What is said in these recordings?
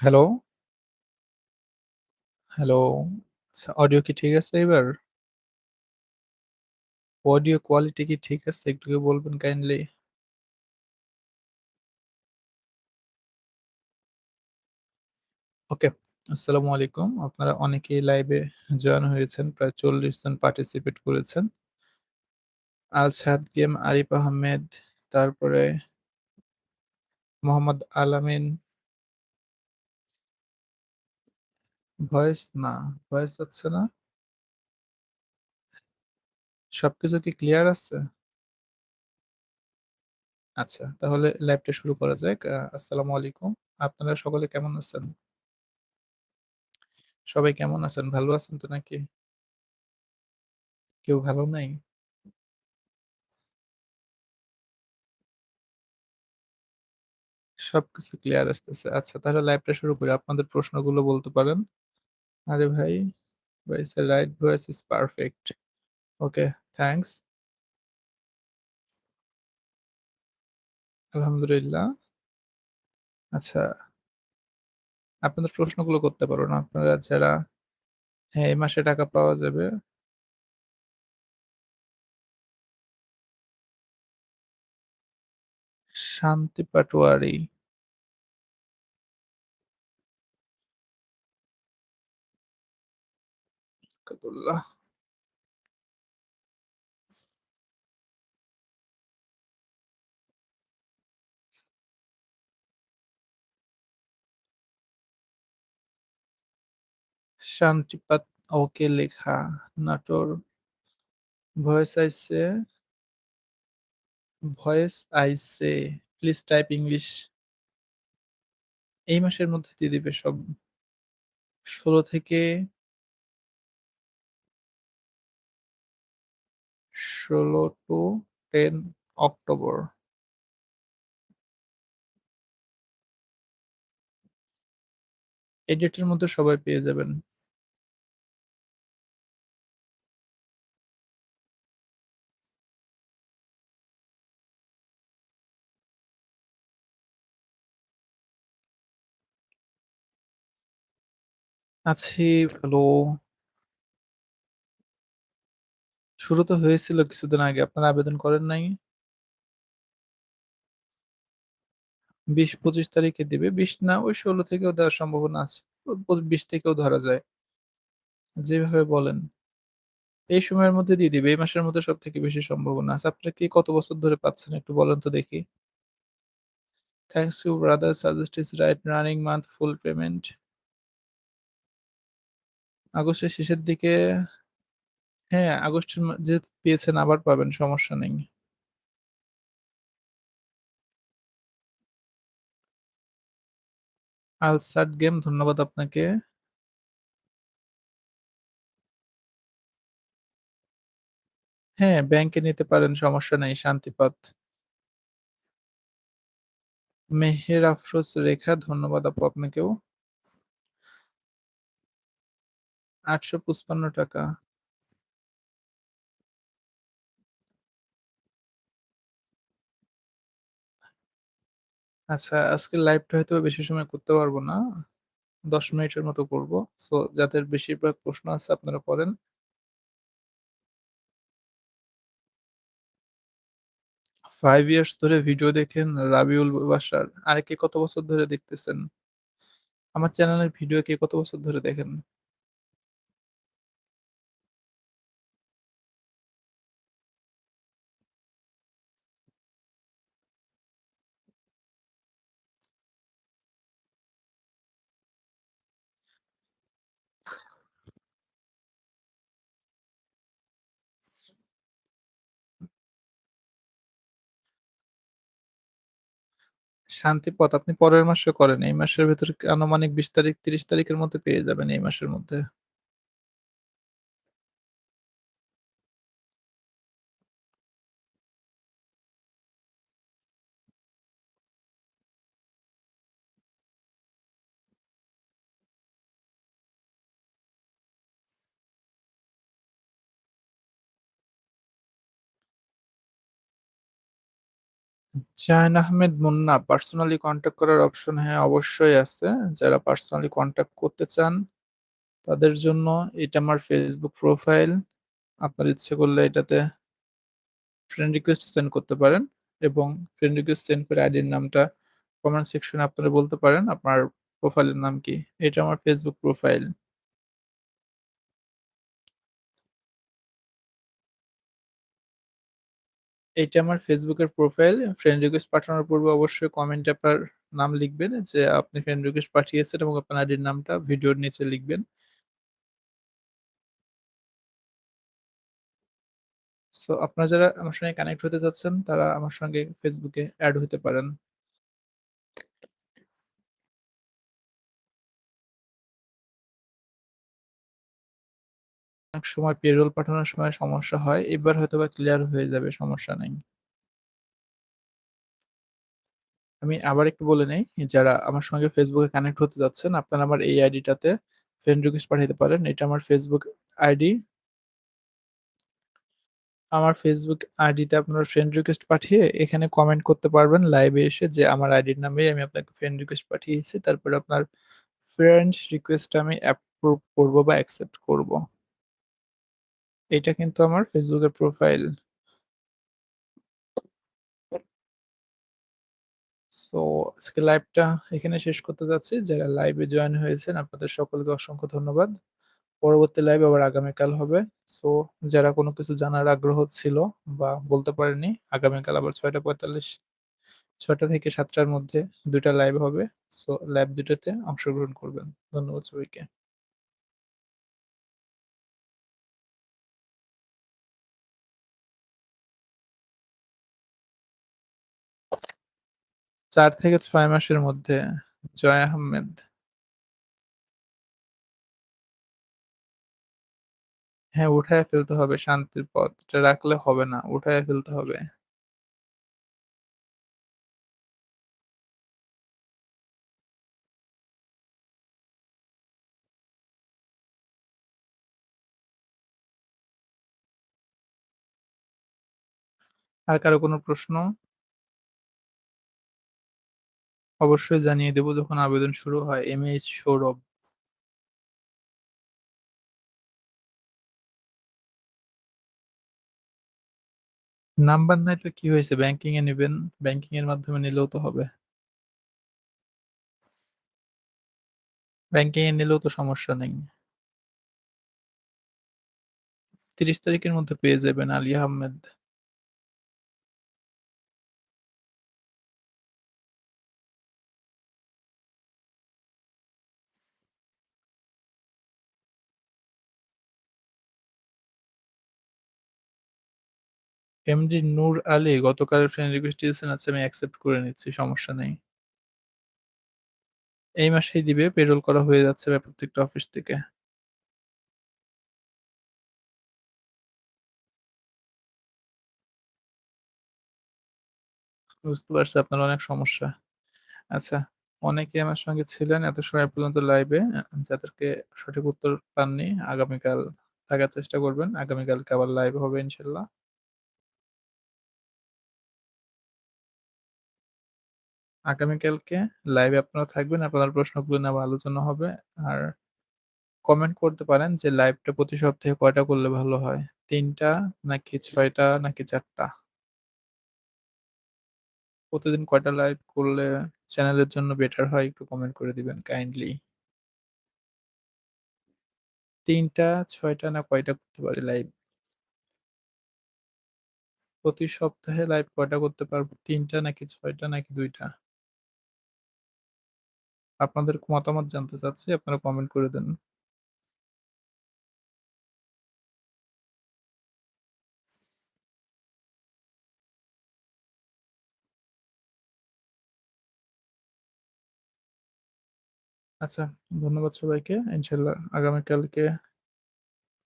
Hello? Hello? আচ্ছা audio কি ঠিক আছে এবার? অডিও কোয়ালিটি কি ঠিক আছে? একটু কি বলবেন কাইন্ডলি? ওকে। আসসালামু আলাইকুম। আপনারা অনেকেই লাইভে জয়েন হয়েছেন। প্রায় ৪০ জন পার্টিসিপেট করেছেন। আলসাদ গেম, আরিফ আহমেদ, তারপরে মোহাম্মদ আল-আমিন। ভয়েস না, ভয়েস যাচ্ছে না? সবকিছু কি ক্লিয়ার আছে? আচ্ছা, তাহলে লাইভটা শুরু করা যাক। আসসালামু আলাইকুম। আপনারা সকলে কেমন আছেন? সবাই কেমন আছেন? ভালো আছেন তো নাকি? কেউ ভালো নাই? সবকিছু ক্লিয়ার আসতেছে। আচ্ছা তাহলে লাইভটা শুরু করি। আপনাদের প্রশ্নগুলো বলতে পারেন। আরে ভাই, voice right voice is perfect. Okay, thanks. আলহামদুলিল্লাহ। আচ্ছা। আপনাদের প্রশ্নগুলো করতে পারো না আপনারা যারা হ্যাঁ, এই মাসে টাকা পাওয়া যাবে। শান্তি পাটোয়ারি। কাতুল্লাহ। শান্তিপাত, ওকে লেখা। নাটোর। ভয়েস আইছে। ভয়েস আইছে। Please type English. এই মাসের মধ্যে দিয়ে দিবে সব। ১৬ থেকে ১৬ টু টেন অক্টোবর। এই মধ্যে সবাই পেয়ে যাবেন। আছি ভালো। শুরু তো হয়েছিল কিছুদিন আগে। আপনারা আবেদন করেন নাই? ২০-২৫ তারিখে দিবে। ২০ না, ওই ১৬ থেকেও দেওয়ার সম্ভাবনা আছে। ২০ থেকেও ধরা যায়। যেভাবে বলেন। এই সময়ের মধ্যে দিয়ে দিবে। এই মাসের মধ্যে সবথেকে বেশি সম্ভাবনা আছে। আপনারা কি কত বছর ধরে পাচ্ছেন একটু বলেন তো দেখি? Thanks to brother suggest is right running month full payment. আগস্টের শেষের দিকে হ্যাঁ, আগস্টের মা যেহেতু পেয়েছেন আবার পাবেন সমস্যা নেই। আলসাট গেম ধন্যবাদ আপনাকে। হ্যাঁ, ব্যাংকে নিতে পারেন সমস্যা নাই শান্তিপথ। মেহের আফরোজ রেখা ধন্যবাদ আপু আপনাকেও। ৳৮৫৫ আচ্ছা, আজকের লাইভটা হয়তো বেশি সময় করতে পারব না। ১০ মিনিটের মতো করব। সো যাদের বেশিরভাগ প্রশ্ন আছে আপনারা করেন। 5 ইয়ার্স ধরে ভিডিও দেখেন রাবিউল বাশার। আর কে কত বছর ধরে দেখতেছেন? আমার চ্যানেলের ভিডিও কে কত বছর ধরে দেখেন? শান্তিপথ আপনি পরের মাসে করেন। এই মাসের ভেতরে আনুমানিক ২০ তারিখ ৩০ তারিখের মধ্যে পেয়ে যাবেন এই মাসের মধ্যে। শাহিন আহমেদ মুন্না পার্সোনালি কনট্যাক্ট করার অপশন হ্যাঁ, অবশ্যই আছে। যারা পার্সোনালি কনট্যাক্ট করতে চান, তাদের জন্য এটা আমার ফেসবুক প্রোফাইল। আপনার ইচ্ছে করলে এটাতে ফ্রেন্ড রিকোয়েস্ট সেন্ড করতে পারেন এবং ফ্রেন্ড রিকোয়েস্ট সেন্ড করে আইডির নামটা কমেন্ট সেকশনে আপনারা বলতে পারেন আপনার প্রোফাইলের নাম কি। এটা আমার ফেসবুক প্রোফাইল। এইটা আমার ফেসবুকের প্রোফাইল। ফ্রেন্ড রিকোয়েস্ট পাঠানোর পূর্বে অবশ্যই কমেন্টে আপনার নাম লিখবেন যে আপনি ফ্রেন্ড রিকোয়েস্ট পাঠিয়েছেন এবং আপনার আইডির নামটা ভিডিওর নিচে লিখবেন। সো আপনারা যারা আমার সঙ্গে কানেক্ট হতে চাচ্ছেন, তারা আমার সঙ্গে ফেসবুকে এড হতে পারেন। সময় পেরোল পাঠানোর সময় সমস্যা হয়। এবার হয়তো বা ক্লিয়ার হয়ে যাবে, সমস্যা নাই। আমি আবার একটু বলে নেই, যারা আমার সঙ্গে ফেসবুকে কানেক্ট হতে যাচ্ছেন, আপনারা আমার এই আইডিটাতে ফ্রেন্ড রিকোয়েস্ট পাঠাইতে পারেন। এটা আমার ফেসবুক আইডি। আমার Facebook আইডিতে আপনারা ফ্রেন্ড রিকোয়েস্ট পাঠিয়ে এখানে কমেন্ট করতে পারবেন লাইভে এসে যে আমার আইডির নামে আমি আপনাকে ফ্রেন্ড রিকোয়েস্ট পাঠিয়েছি। তারপরে আপনার ফ্রেন্ড রিকোয়েস্টটা আমি অ্যাপ্রুভ করব বা অ্যাকসেপ্ট করব। এইটা কিন্তু আমার এর প্রোফাইল। সো আজকে লাইভটা এখানে শেষ করতে যাচ্ছি। যারা লাইভে জয়েন হয়েছেন আপনাদের সকলকে অসংখ্য ধন্যবাদ। পরবর্তী লাইভ আবার আগামীকাল হবে। সো যারা কোনো কিছু জানার আগ্রহ ছিল বা বলতে পারেননি, আগামীকাল আবার ৬ঃ৪৫ ৬ঃ০০ থেকে ৭ঃ০০ র মধ্যে ২ টা লাইভ হবে। সো লাইভ দুটোতে অংশগ্রহণ করবেন। ধন্যবাদ সবাইকে। ৪ থেকে ছয় মাসের মধ্যে। জয় আহমেদ। হ্যাঁ, উঠায়ে ফেলতে হবে শান্তির পথ। এটা রাখলে হবে না। উঠায়ে ফেলতে হবে। আর কারও কোনো প্রশ্ন? অবশ্যই জানিয়ে দেব যখন আবেদন শুরু হয়। এমএইচ সৌরভ। নাম্বার নাই তো কি হয়েছে? ব্যাংকিং এ নিবেন। ব্যাংকিং এর মাধ্যমে নিলেও তো হবে। ব্যাংকিং এ নিলেও তো সমস্যা নেই। ৩০ তারিখের মধ্যে পেয়ে যাবেন আলী আহমেদ। এমডি নূর আলী গতকালের ফ্রেন্ড রিকোয়েস্ট দিয়েছেন। আচ্ছা আমি অ্যাকসেপ্ট করে নিচ্ছি, সমস্যা নেই। এই মাসেই দিবে। পেরোল করা হয়ে যাচ্ছে প্রত্যেকটা অফিস থেকে। বুঝতে পারছি আপনার অনেক সমস্যা। আচ্ছা, অনেকে আমার সঙ্গে ছিলেন এত সময় পর্যন্ত লাইভে যাদেরকে সঠিক উত্তর পাননি, আগামীকাল থাকার চেষ্টা করবেন। আগামীকালকে আবার লাইভ হবে ইনশাল্লাহ। আগামীকালকে লাইভে আপনারা থাকবেন। আপনাদের প্রশ্নগুলো নিয়ে আলোচনা হবে। আর কমেন্ট করতে পারেন যে লাইভটা প্রতি সপ্তাহে কয়টা করলে ভালো হয়? তিনটা নাকি ছয়টা নাকি চারটা প্রতিদিন কয়টা লাইভ করলে চ্যানেলের জন্য বেটার হয় একটু কমেন্ট করে দিবেন কাইন্ডলি। তিনটা, ছয়টা না কয়টা করতে পারি লাইভ? প্রতি সপ্তাহে লাইভ কয়টা করতে পারব? তিনটা নাকি ছয়টা নাকি ২ টা? আপনাদের মতামত জানতে চাচ্ছি। আপনারা কমেন্ট করে দেন। আচ্ছা, ধন্যবাদ সবাইকে। ইনশাল্লাহ আগামীকালকে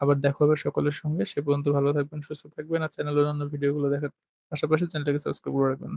আবার দেখা হবে সকলের সঙ্গে। সে পর্যন্ত ভালো থাকবেন, সুস্থ থাকবেন। আর চ্যানেলের অন্যান্য ভিডিওগুলো দেখার পাশাপাশি চ্যানেলটাকে সাবস্ক্রাইব করে রাখবেন।